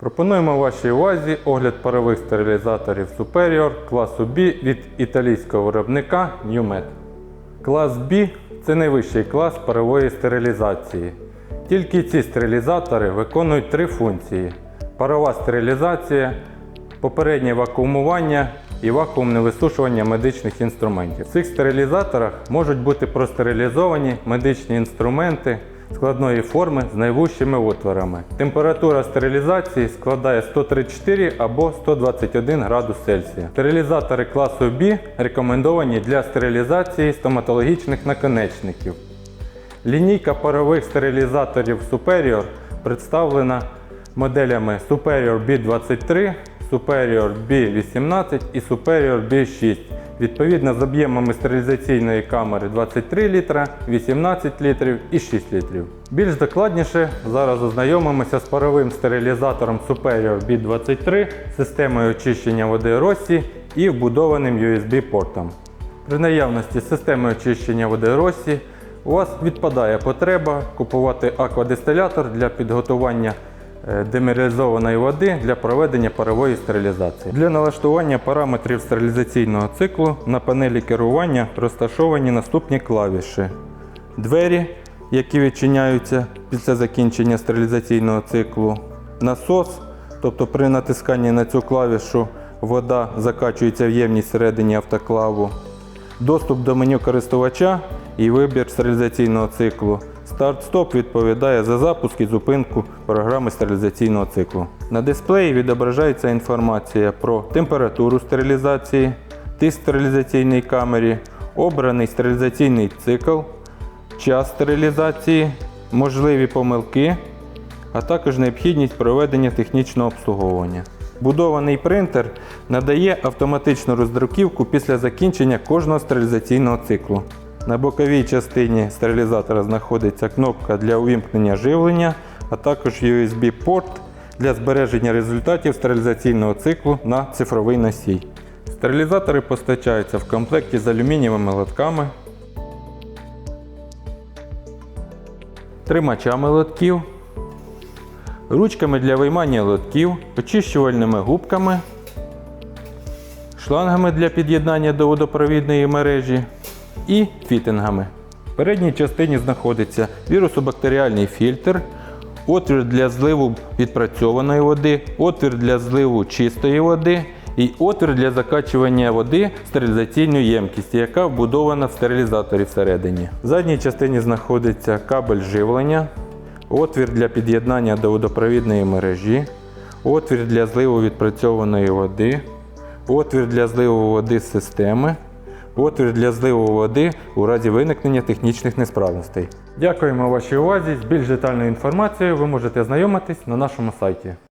Пропонуємо вашій увазі огляд парових стерилізаторів Superior класу B від італійського виробника NewMed. Клас B це найвищий клас парової стерилізації. Тільки ці стерилізатори виконують три функції: парова стерилізація, попереднє вакуумування і вакуумне висушування медичних інструментів. В цих стерилізаторах можуть бути простерилізовані медичні інструменти складної форми з найвужчими отворами. Температура стерилізації складає 134 або 121 градус Цельсія. Стерилізатори класу B рекомендовані для стерилізації стоматологічних наконечників. Лінійка парових стерилізаторів Superior представлена моделями Superior B23, Superior B18 і Superior B6, відповідно з об'ємами стерилізаційної камери 23 літра, 18 літрів і 6 літрів. Більш докладніше зараз ознайомимося з паровим стерилізатором Superior B23, системою очищення води Rossi і вбудованим USB-портом. При наявності системи очищення води Росі у вас відпадає потреба купувати аквадистилятор для підготування е, демералізованої води для проведення парової стерилізації. Для налаштування параметрів стерилізаційного циклу на панелі керування розташовані наступні клавіші. Двері, які відчиняються після закінчення стерилізаційного циклу, насос, тобто при натисканні на цю клавішу вода закачується в ємність всередині автоклаву, доступ до меню користувача і вибір стерилізаційного циклу. Старт-стоп відповідає за запуск і зупинку програми стерилізаційного циклу. На дисплеї відображається інформація про температуру стерилізації, тиск стерилізаційній камері, обраний стерилізаційний цикл, час стерилізації, можливі помилки, а також необхідність проведення технічного обслуговування. Будований принтер надає автоматичну роздруківку після закінчення кожного стерилізаційного циклу. На боковій частині стерилізатора знаходиться кнопка для увімкнення живлення, а також USB-порт для збереження результатів стерилізаційного циклу на цифровий носій. Стерилізатори постачаються в комплекті з алюмінієвими лотками, тримачами лотків, ручками для виймання лотків, очищувальними губками, шлангами для під'єднання до водопровідної мережі і фітингами. В передній частині знаходиться вірусобактеріальний фільтр, отвір для зливу відпрацьованої води, отвір для зливу чистої води і отвір для закачування води в стерилізаційну яка вбудована в стерилізаторі всередині. В задній частині знаходиться кабель живлення, отвір для під'єднання до водопровідної мережі, отвір для зливу відпрацьованої води, отвір для зливу води з системи, отвір для зливу води у разі виникнення технічних несправностей. Дякуємо вашій увазі. З більш детальною інформацією ви можете знайомитись на нашому сайті.